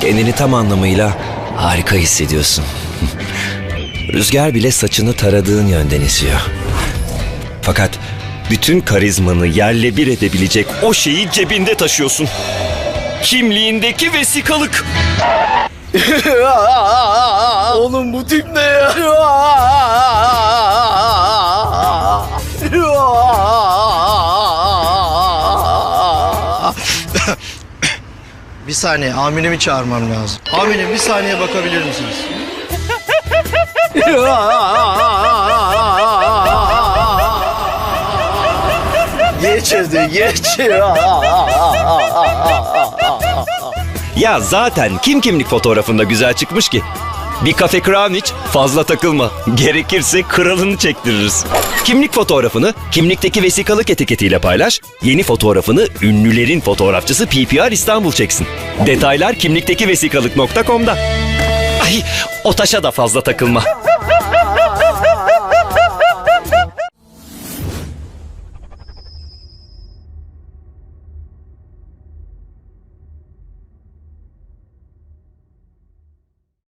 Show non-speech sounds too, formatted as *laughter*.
Kendini tam anlamıyla harika hissediyorsun. *laughs* Rüzgar bile saçını taradığın yönden esiyor. Fakat bütün karizmanı yerle bir edebilecek o şeyi cebinde taşıyorsun. Kimliğindeki vesikalık. *laughs* Oğlum bu tip ne ya? *laughs* bir saniye amirimi çağırmam lazım. Amirim bir saniye bakabilir misiniz? geç hadi geç. Ya zaten kim kimlik fotoğrafında güzel çıkmış ki? Bir kafe crown iç, fazla takılma. Gerekirse kralını çektiririz. Kimlik fotoğrafını kimlikteki vesikalık etiketiyle paylaş. Yeni fotoğrafını ünlülerin fotoğrafçısı PPR İstanbul çeksin. Detaylar kimlikteki vesikalık.com'da. Ay o taşa da fazla takılma.